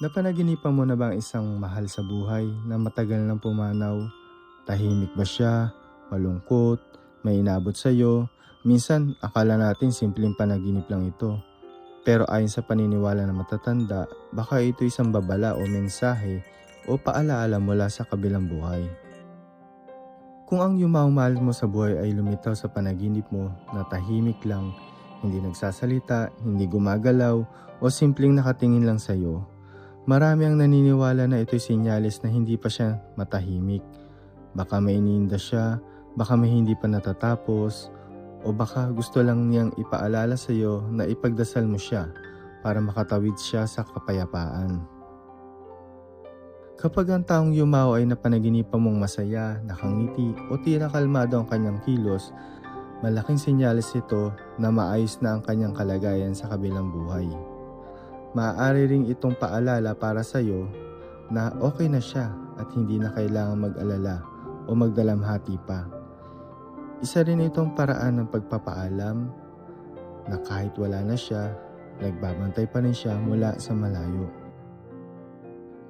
Napanaginipan mo na ba ang isang mahal sa buhay na matagal nang pumanaw? Tahimik ba siya? Malungkot? May inabot sa'yo? Minsan, akala natin simpleng panaginip lang ito. Pero ayon sa paniniwala ng matatanda, baka ito isang babala o mensahe o paalaala mula sa kabilang buhay. Kung ang yumawmahal mo sa buhay ay lumitaw sa panaginip mo na tahimik lang, hindi nagsasalita, hindi gumagalaw, o simpleng nakatingin lang sa'yo, marami ang naniniwala na ito'y sinyalis na hindi pa siya matahimik. Baka may iniinda siya, baka may hindi pa natatapos, o baka gusto lang niyang ipaalala sa'yo na ipagdasal mo siya para makatawid siya sa kapayapaan. Kapag ang taong yumaw ay napanaginipan mong masaya, nakangiti o tira kalmado ang kanyang kilos, malaking senyales ito na maayos na ang kanyang kalagayan sa kabilang buhay. Maaari ring itong paalala para sa iyo na okay na siya at hindi na kailangan mag-alala o magdalamhati pa. Isa rin itong paraan ng pagpapaalam na kahit wala na siya, nagbabantay pa rin siya mula sa malayo.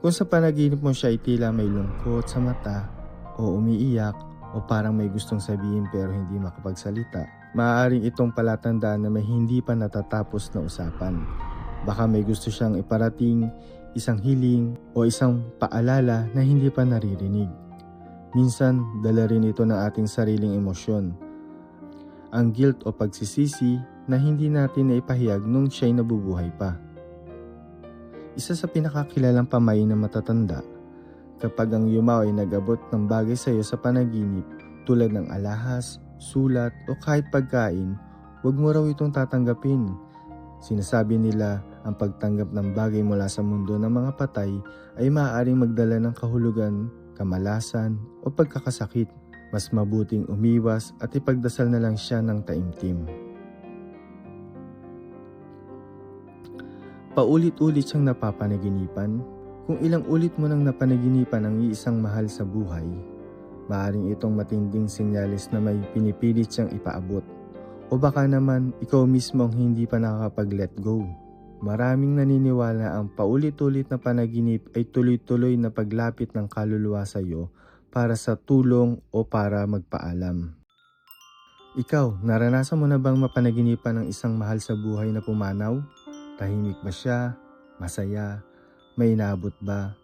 Kung sa panaginip mo siya ay tila may lungkot sa mata o umiiyak o parang may gustong sabihin pero hindi makapagsalita, maaaring itong palatandaan na may hindi pa natatapos na usapan. Baka may gusto siyang iparating, isang hiling o isang paalala na hindi pa naririnig. Minsan, dala rin ito ng ating sariling emosyon. Ang guilt o pagsisisi na hindi natin naipahayag nung siya'y nabubuhay pa. Isa sa pinakakilalang pamain na matatanda, kapag ang yumaw ay nagabot ng bagay sa iyo sa panaginip tulad ng alahas, sulat o kahit pagkain, huwag mo raw itong tatanggapin. Sinasabi nila ang pagtanggap ng bagay mula sa mundo ng mga patay ay maaaring magdala ng kahulugan, kamalasan o pagkakasakit. Mas mabuting umiwas at ipagdasal na lang siya ng taimtim. Paulit-ulit siyang napapanaginipan. Kung ilang ulit mo nang napanaginipan ang iisang mahal sa buhay, maaring itong matinding senyalis na may pinipilit siyang ipaabot. O baka naman ikaw mismo ang hindi pa nakakapag-let go. Maraming naniniwala ang paulit-ulit na panaginip ay tuloy-tuloy na paglapit ng kaluluwa sa iyo para sa tulong o para magpaalam. Ikaw, naranasan mo na bang mapanaginipan ng isang mahal sa buhay na pumanaw? Tahimik ba siya? Masaya? May inaabot ba?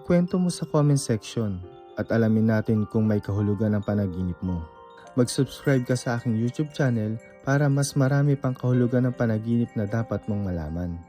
Ikwento mo sa comment section at alamin natin kung may kahulugan ang panaginip mo. Mag-subscribe ka sa aking YouTube channel para mas marami pang kahulugan ng panaginip na dapat mong malaman.